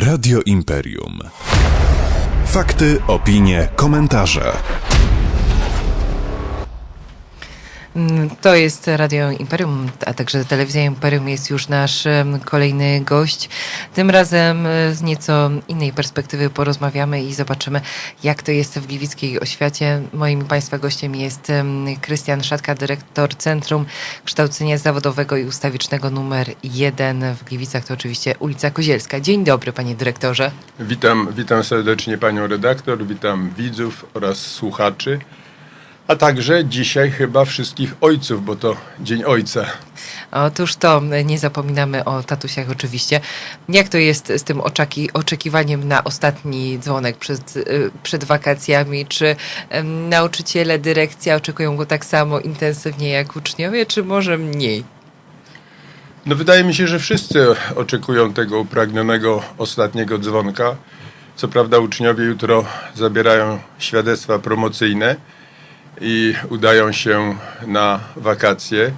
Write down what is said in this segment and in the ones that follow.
Radio Imperium. Fakty, opinie, komentarze. To jest Radio Imperium, a także Telewizja Imperium jest już nasz kolejny gość. Tym razem e, z nieco innej perspektywy porozmawiamy i zobaczymy, jak to jest w gliwickiej oświacie. Moim Państwa gościem jest Krystian Szatka, dyrektor Centrum Kształcenia Zawodowego i Ustawicznego numer 1 w Gliwicach, to oczywiście ulica Kozielska. Dzień dobry, panie dyrektorze. Witam, witam serdecznie panią redaktor, witam widzów oraz słuchaczy, a także dzisiaj chyba wszystkich ojców, bo to Dzień Ojca. Otóż to, nie zapominamy o tatusiach oczywiście. Jak to jest z tym oczaki, oczekiwaniem na ostatni dzwonek przed, y, przed wakacjami? Czy em, nauczyciele, dyrekcja oczekują go tak samo intensywnie jak uczniowie, czy może mniej? No wydaje mi się, że wszyscy oczekują tego upragnionego ostatniego dzwonka. Co prawda uczniowie jutro zabierają świadectwa promocyjne i udają się na wakacje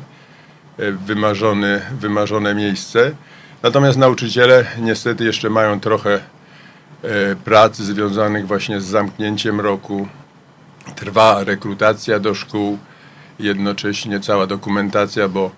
e, w wymarzony, wymarzone miejsce. Natomiast nauczyciele niestety jeszcze mają trochę e, prac związanych właśnie z zamknięciem roku. Trwa rekrutacja do szkół, jednocześnie cała dokumentacja, bo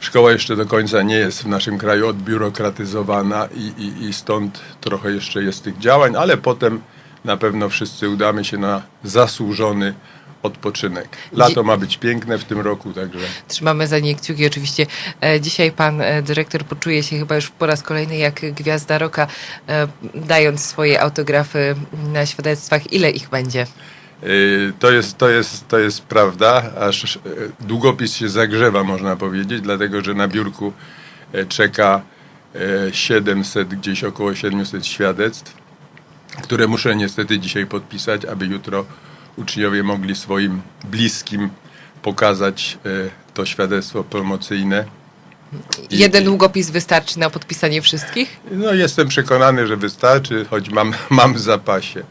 szkoła jeszcze do końca nie jest w naszym kraju odbiurokratyzowana i, i, i stąd trochę jeszcze jest tych działań, ale potem na pewno wszyscy udamy się na zasłużony odpoczynek. Lato ma być piękne w tym roku, także Trzymamy za nie kciuki. Oczywiście e, dzisiaj pan e, dyrektor poczuje się chyba już po raz kolejny jak gwiazda roka, e, dając swoje autografy na świadectwach. Ile ich będzie? To jest, to, jest, to jest prawda, aż długopis się zagrzewa, można powiedzieć, dlatego że na biurku czeka e, 700, gdzieś około 700 świadectw, które muszę niestety dzisiaj podpisać, aby jutro uczniowie mogli swoim bliskim pokazać e, to świadectwo promocyjne. I- Jeden długopis wystarczy na podpisanie wszystkich? No jestem przekonany, że wystarczy, choć mam, mam w zapasie.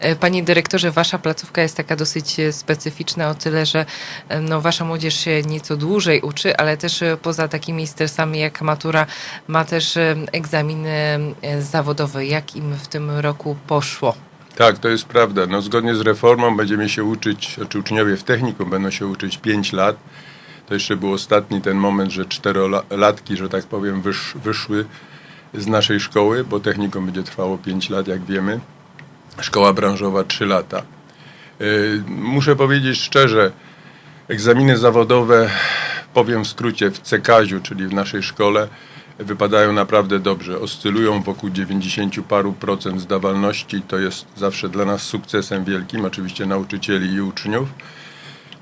E, Panie dyrektorze, wasza placówka jest taka dosyć e, specyficzna o tyle, że no, wasza młodzież się nieco dłużej uczy, ale też poza takimi stresami jak matura ma też egzaminy zawodowe. Jak im w tym roku poszło? Tak, to jest prawda. No, zgodnie z reformą będziemy się uczyć, znaczy uczniowie w technikum będą się uczyć 5 lat. To jeszcze był ostatni ten moment, że czterolatki, że tak powiem, wysz, wyszły z naszej szkoły, bo technikum będzie trwało 5 lat, jak wiemy. Szkoła branżowa 3 lata. Yy, muszę powiedzieć szczerze, egzaminy zawodowe, powiem w skrócie, w CKZ-u, czyli w naszej szkole, wypadają naprawdę dobrze. Oscylują wokół 90 paru procent zdawalności. To jest zawsze dla nas sukcesem wielkim, oczywiście nauczycieli i uczniów.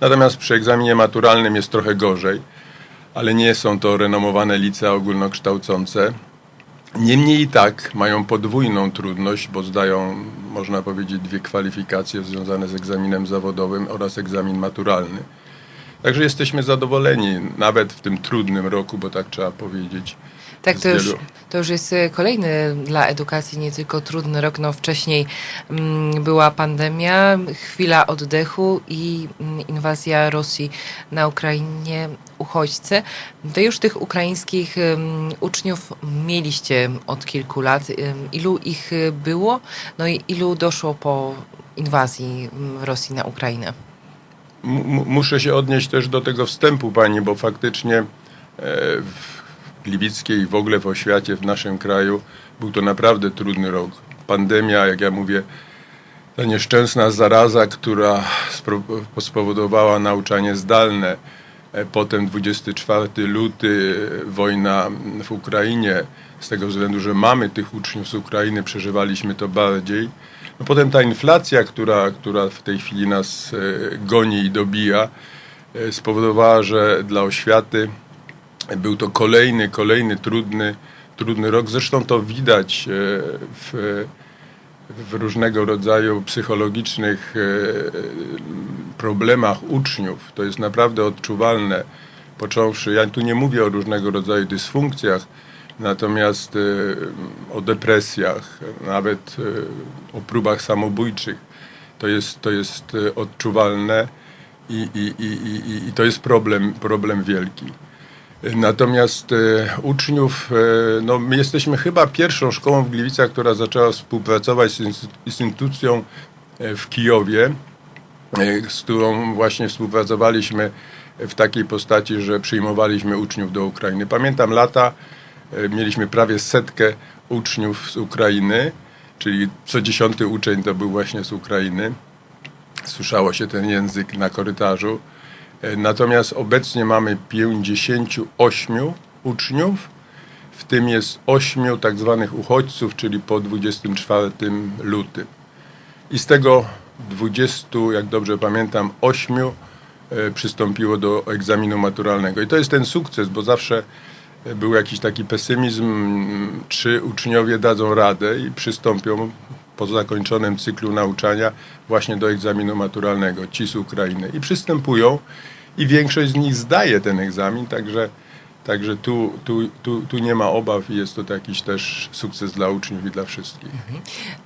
Natomiast przy egzaminie maturalnym jest trochę gorzej, ale nie są to renomowane licea ogólnokształcące. Niemniej i tak mają podwójną trudność, bo zdają, można powiedzieć, dwie kwalifikacje związane z egzaminem zawodowym oraz egzamin maturalny. Także jesteśmy zadowoleni, nawet w tym trudnym roku, bo tak trzeba powiedzieć. Tak, to już, to już jest e, kolejny dla edukacji nie tylko trudny rok. No, wcześniej mm, była pandemia, chwila oddechu i mm, inwazja Rosji na Ukrainie, uchodźcy. To już tych ukraińskich uczniów mieliście od kilku lat. Ilu ich było? No i ilu doszło po inwazji mm, Rosji na Ukrainę? Muszę się odnieść też do tego wstępu pani, bo faktycznie e, w Gliwickiej i w ogóle w oświacie w naszym kraju był to naprawdę trudny rok. Pandemia, jak ja mówię, ta nieszczęsna zaraza, która spowodowała nauczanie zdalne. E, Potem 24 luty, e, wojna w Ukrainie. Z tego względu, że mamy tych uczniów z Ukrainy, przeżywaliśmy to bardziej. No potem ta inflacja, która, która w tej chwili nas e, goni i dobija, spowodowała, że dla oświaty był to kolejny, kolejny trudny, trudny rok. Zresztą to widać w, w różnego rodzaju psychologicznych e, problemach uczniów. To jest naprawdę odczuwalne. Począwszy, ja tu nie mówię o różnego rodzaju dysfunkcjach, natomiast e, o depresjach, nawet e, o próbach samobójczych. To jest, to jest odczuwalne i, i, i, i, i to jest problem, problem wielki. Natomiast e, uczniów, e, no my jesteśmy chyba pierwszą szkołą w Gliwicach, która zaczęła współpracować z instytu- instytucją e, w Kijowie, z którą właśnie współpracowaliśmy w takiej postaci, że przyjmowaliśmy uczniów do Ukrainy. Pamiętam lata, mieliśmy prawie setkę uczniów z Ukrainy, czyli co dziesiąty uczeń to był właśnie z Ukrainy. Słyszało się ten język na korytarzu. E, Natomiast obecnie mamy 58 uczniów, w tym jest 8 tak zwanych uchodźców, czyli po 24 lutym. I z tego 20, jak dobrze pamiętam, 8 e, przystąpiło do egzaminu maturalnego. I to jest ten sukces, bo zawsze e, był jakiś taki pesymizm, czy uczniowie dadzą radę i przystąpią po zakończonym cyklu nauczania właśnie do egzaminu maturalnego, ci z Ukrainy. I przystępują i większość z nich zdaje ten egzamin, także, także tu, tu, tu, tu nie ma obaw i jest to jakiś też sukces dla uczniów i dla wszystkich.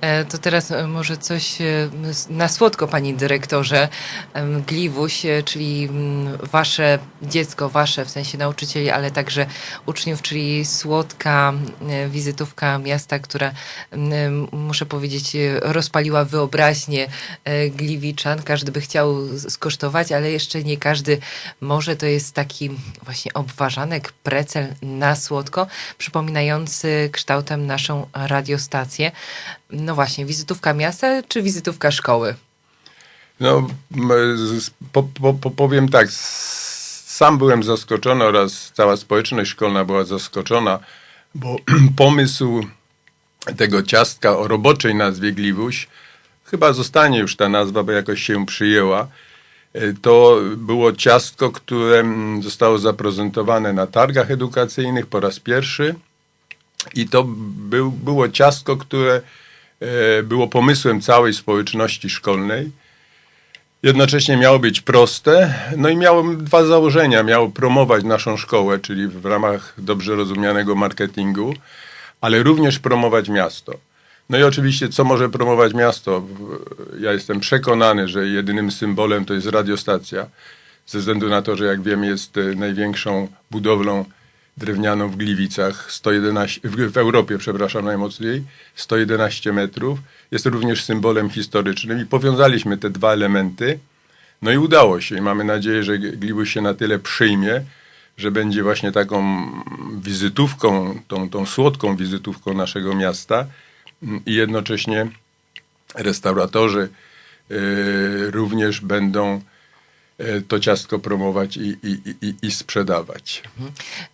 E, To teraz e, może coś e, na słodko, panie dyrektorze. Gliwuś, czyli wasze dziecko, wasze w sensie nauczycieli, ale także uczniów, czyli słodka wizytówka miasta, która, muszę powiedzieć, rozpaliła wyobraźnię Gliwiczan. Każdy by chciał skosztować, ale jeszcze nie każdy może. To jest taki właśnie obwarzanek, precel na słodko, przypominający kształtem naszą radiostację. No właśnie, wizytówka miasta czy wizytówka szkoły? No, po, po, po, powiem tak, sam byłem zaskoczony oraz cała społeczność szkolna była zaskoczona, bo pomysł tego ciastka o roboczej nazwie Gliwuś, chyba zostanie już ta nazwa, bo jakoś się przyjęła, to było ciastko, które mm, zostało zaprezentowane na targach edukacyjnych po raz pierwszy i to był, było ciastko, które e, było pomysłem całej społeczności szkolnej. Jednocześnie miało być proste, no i miało dwa założenia. Miało promować naszą szkołę, czyli w ramach dobrze rozumianego marketingu, ale również promować miasto. No i oczywiście, co może promować miasto? Ja jestem przekonany, że jedynym symbolem to jest radiostacja, ze względu na to, że jak wiemy, jest e, największą budowlą drewnianą w Gliwicach, 111, w, Europie, przepraszam, najmocniej, 111 metrów. Jest również symbolem historycznym i powiązaliśmy te dwa elementy. No i udało się i mamy nadzieję, że Gliwice się na tyle przyjmie, że będzie właśnie taką wizytówką, tą, tą słodką wizytówką naszego miasta i jednocześnie restauratorzy e, również będą e, to ciastko promować i, i, i, i sprzedawać.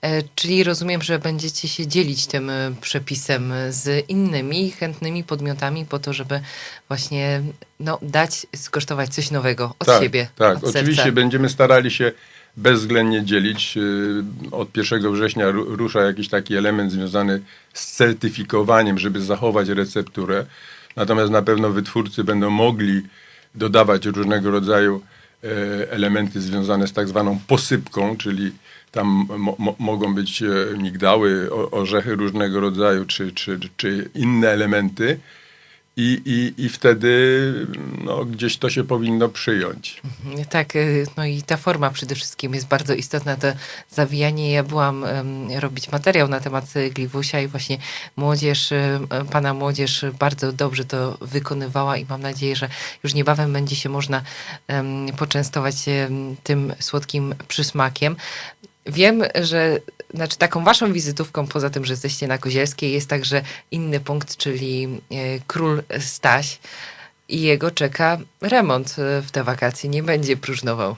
E, Czyli rozumiem, że będziecie się dzielić tym e, przepisem z innymi chętnymi podmiotami po to, żeby właśnie no, dać skosztować coś nowego od tak, siebie. Tak, od oczywiście serca. będziemy starali się bezwzględnie dzielić. Yy, Od 1 września ru- rusza jakiś taki element związany z certyfikowaniem, żeby zachować recepturę. Natomiast na pewno wytwórcy będą mogli dodawać różnego rodzaju e, elementy związane z tak zwaną posypką, czyli tam mo, mo, mogą być e, migdały, orzechy różnego rodzaju, czy, czy, czy inne elementy. I, i, I wtedy no, gdzieś to się powinno przyjąć. Tak, y, no i ta forma przede wszystkim jest bardzo istotna. To zawijanie, ja byłam em, robić materiał na temat Gliwusia i właśnie młodzież, y, pana młodzież bardzo dobrze to wykonywała i mam nadzieję, że już niebawem będzie się można em, poczęstować tym słodkim przysmakiem. Wiem, że znaczy taką waszą wizytówką, poza tym, że jesteście na Kozielskiej, jest także inny punkt, czyli e, Król Staś i jego czeka remont e, w te wakacje, nie będzie próżnował.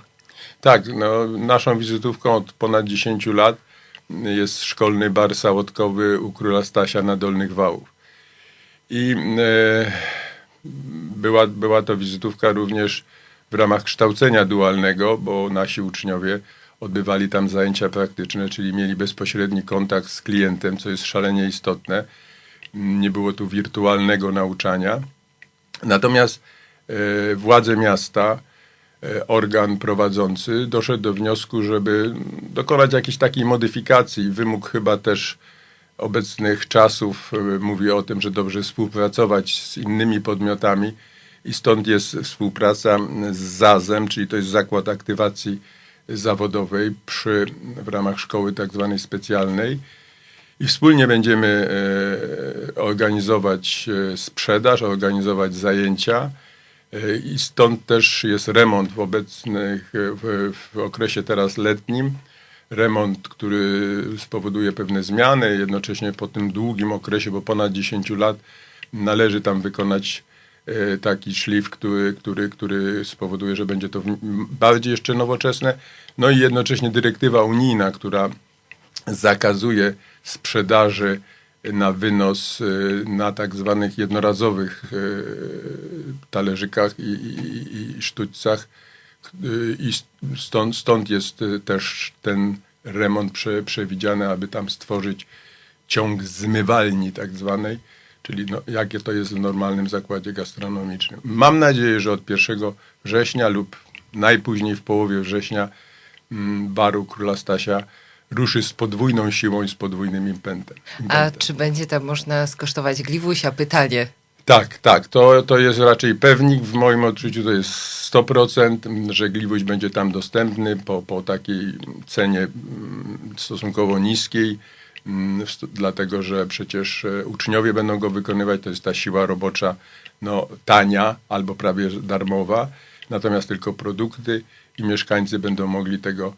Tak, no, naszą wizytówką od ponad 10 lat jest szkolny bar sałatkowy u króla Stasia na Dolnych Wałów. I e, była, była to wizytówka również w ramach kształcenia dualnego, bo nasi uczniowie odbywali tam zajęcia praktyczne, czyli mieli bezpośredni kontakt z klientem, co jest szalenie istotne. Nie było tu wirtualnego nauczania. Natomiast e, władze miasta, e, organ prowadzący doszedł do wniosku, żeby dokonać jakiejś takiej modyfikacji. Wymóg chyba też obecnych czasów e, mówi o tym, że dobrze współpracować z innymi podmiotami i stąd jest współpraca z ZAZ-em, czyli to jest Zakład Aktywacji zawodowej przy, w ramach szkoły tak zwanej specjalnej. I wspólnie będziemy e, organizować e, sprzedaż, organizować zajęcia. E, I stąd też jest remont w obecnych, w, w okresie teraz letnim. Remont, który spowoduje pewne zmiany. Jednocześnie po tym długim okresie, bo ponad 10 lat, należy tam wykonać taki szlif, który, który, który spowoduje, że będzie to bardziej jeszcze nowoczesne. No i jednocześnie dyrektywa unijna, która zakazuje sprzedaży na wynos y, na tak zwanych jednorazowych y, talerzykach i, i, i sztućcach. I stąd, stąd jest też ten remont prze, przewidziany, aby tam stworzyć ciąg zmywalni tak zwanej, czyli no, jakie to jest w normalnym zakładzie gastronomicznym. Mam nadzieję, że od 1 września lub najpóźniej w połowie września mm, baru Króla Stasia ruszy z podwójną siłą i z podwójnym impetem. A impetem. czy będzie tam można skosztować gliwusia? Pytanie. Tak, tak, to, to jest raczej pewnik. W moim odczuciu to jest 100%, że Gliwuś będzie tam dostępny po, po takiej cenie mm, stosunkowo niskiej, mm, Mm, dlatego że przecież e, uczniowie będą go wykonywać, to jest ta siła robocza no, tania albo prawie darmowa, natomiast tylko produkty i mieszkańcy będą mogli tego,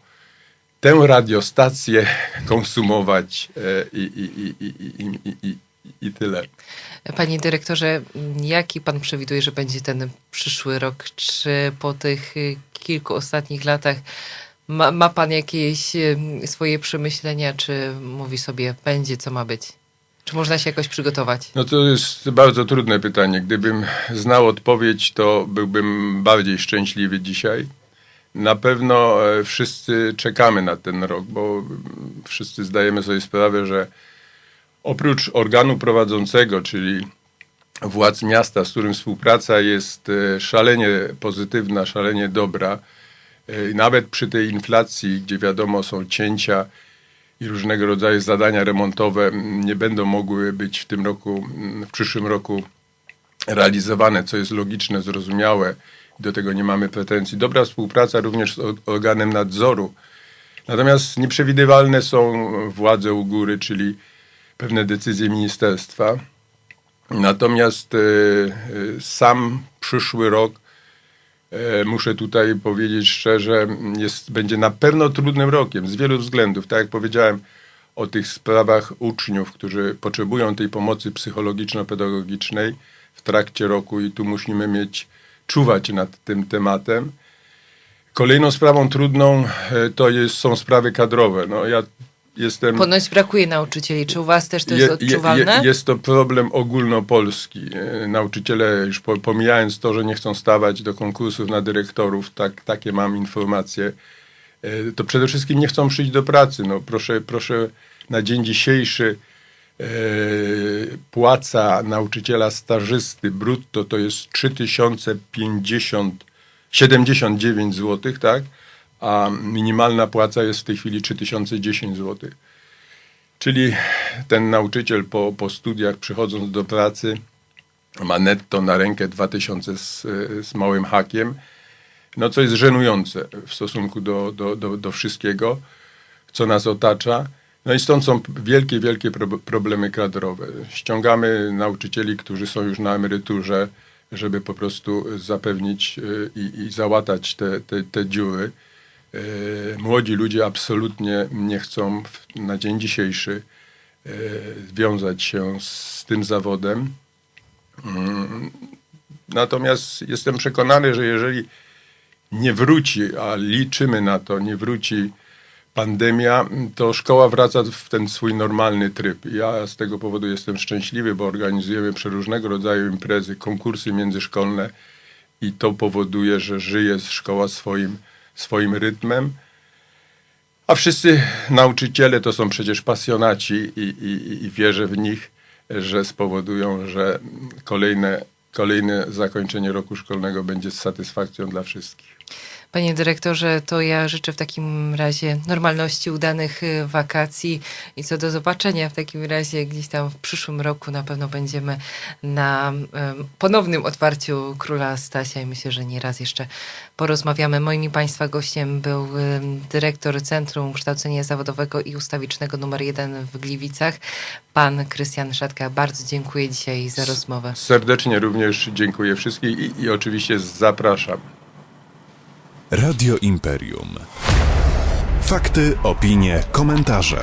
tę radiostację konsumować e, i, i, i, i, i, i, i tyle. Panie dyrektorze, jaki pan przewiduje, że będzie ten przyszły rok? Czy po tych e, kilku ostatnich latach ma, ma pan jakieś swoje przemyślenia, czy mówi sobie, będzie co ma być? Czy można się jakoś przygotować? No to jest bardzo trudne pytanie. Gdybym znał odpowiedź, to byłbym bardziej szczęśliwy dzisiaj. Na pewno e, wszyscy czekamy na ten rok, bo wszyscy zdajemy sobie sprawę, że oprócz organu prowadzącego, czyli władz miasta, z którym współpraca jest e, szalenie pozytywna, szalenie dobra, nawet przy tej inflacji, gdzie wiadomo są cięcia i różnego rodzaju zadania remontowe nie będą mogły być w tym roku, w przyszłym roku realizowane, co jest logiczne, zrozumiałe. Do tego nie mamy pretensji. Dobra współpraca również z or- organem nadzoru. Natomiast nieprzewidywalne są władze u góry, czyli pewne decyzje ministerstwa. Natomiast e, e, sam przyszły rok, e, muszę tutaj powiedzieć szczerze, jest, będzie na pewno trudnym rokiem z wielu względów. Tak jak powiedziałem o tych sprawach uczniów, którzy potrzebują tej pomocy psychologiczno-pedagogicznej w trakcie roku i tu musimy mieć, czuwać nad tym tematem. Kolejną sprawą trudną e, to jest, są sprawy kadrowe. No, ja jestem... Ponoć brakuje nauczycieli. Czy u was też to jest Je- odczuwalne? Je, jest to problem ogólnopolski. E, Nauczyciele, już po, pomijając to, że nie chcą stawać do konkursów na dyrektorów, tak, takie mam informacje, e, to przede wszystkim nie chcą przyjść do pracy. No, proszę, proszę na dzień dzisiejszy e, płaca nauczyciela stażysty brutto to jest 3050, 79 zł, tak? A minimalna płaca jest w tej chwili 3010 zł. Czyli ten nauczyciel po, po studiach przychodząc do pracy ma netto na rękę 2000 z, z małym hakiem, no co jest żenujące w stosunku do, do, do, do wszystkiego, co nas otacza. No i stąd są wielkie, wielkie pro- problemy kadrowe. Ściągamy nauczycieli, którzy są już na emeryturze, żeby po prostu zapewnić y, i, i załatać te, te, te dziury. E, Młodzi ludzie absolutnie nie chcą na dzień dzisiejszy e, wiązać się z tym zawodem. Mm, Natomiast jestem przekonany, że jeżeli nie wróci, a liczymy na to, nie wróci pandemia, to szkoła wraca w ten swój normalny tryb. Ja z tego powodu jestem szczęśliwy, bo organizujemy przeróżnego rodzaju imprezy, konkursy międzyszkolne i to powoduje, że żyje szkoła swoim, swoim rytmem. A wszyscy nauczyciele to są przecież pasjonaci i, i, i wierzę w nich, że spowodują, że kolejne, kolejne zakończenie roku szkolnego będzie z satysfakcją dla wszystkich. Panie dyrektorze, to ja życzę w takim razie normalności, udanych y, wakacji i co do zobaczenia w takim razie gdzieś tam w przyszłym roku na pewno będziemy na ponownym otwarciu Króla Stasia i myślę, że nie raz jeszcze porozmawiamy. Moim i Państwa gościem był dyrektor Centrum Kształcenia Zawodowego i Ustawicznego numer 1 w Gliwicach, pan Krystian Szatka. Bardzo dziękuję dzisiaj za rozmowę. Serdecznie również dziękuję wszystkim i, i oczywiście zapraszam. Radio Imperium. Fakty, opinie, komentarze.